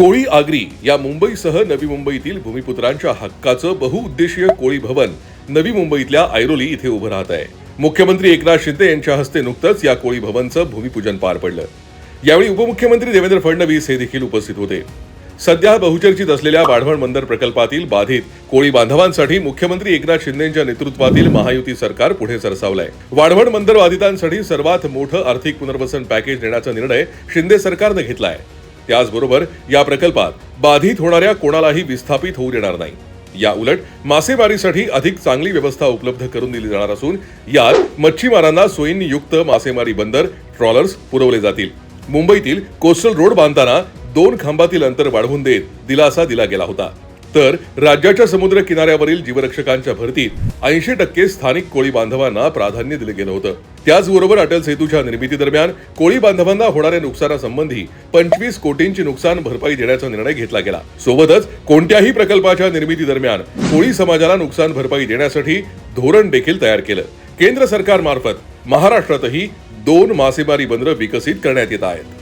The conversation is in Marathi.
कोळी आगरी या मुंबईसह नवी मुंबईतील भूमिपुत्रांच्या हक्काचं बहुउद्देशीय कोळी भवन नवी मुंबईतल्या ऐरोली इथे उभं राहत आहे. मुख्यमंत्री एकनाथ शिंदे यांच्या हस्ते नुकतंच या कोळी भवनचं भूमिपूजन पार पडलं. यावेळी उपमुख्यमंत्री देवेंद्र फडणवीस हे देखील उपस्थित होते. सध्या बहुचर्चित असलेल्या वाढवण बंदर प्रकल्पातील बाधित कोळी बांधवांसाठी मुख्यमंत्री एकनाथ शिंदेच्या नेतृत्वातील महायुती सरकार पुढे सरसावलंय. वाढवण बंदर बाधितांसाठी सर्वात मोठं आर्थिक पुनर्वसन पॅकेज देण्याचा निर्णय शिंदे सरकारनं घेतलाय. त्याचबरोबर या प्रकल्पात बाधित होणाऱ्या कोणालाही विस्थापित होऊ देणार नाही. या उलट मासेमारीसाठी अधिक चांगली व्यवस्था उपलब्ध करून दिली जाणार असून यात मच्छीमारांना सोयींनी युक्त मासेमारी बंदर ट्रॉलर्स पुरवले जातील. मुंबईतील कोस्टल रोड बांधताना दोन खांबातील अंतर वाढवून देत दिलासा दिला गेला होता. तर राज्याच्या समुद्र किनाऱ्यावरील जीवरक्षकांच्या भरतीत ऐंशी टक्के स्थानिक कोळी बांधवांना प्राधान्य दिलं गेलं होतं. त्याचबरोबर अटल सेतूच्या निर्मिती दरम्यान कोळी बांधवांना होणाऱ्या नुकसानासंबंधी पंचवीस कोटींची नुकसान भरपाई देण्याचा निर्णय घेतला गेला. सोबतच कोणत्याही प्रकल्पाच्या निर्मिती दरम्यान कोळी समाजाला नुकसान भरपाई देण्यासाठी धोरण देखील तयार केलं. केंद्र सरकारमार्फत महाराष्ट्रातही दोन मासेमारी बंदरं विकसित करण्यात येत आहेत.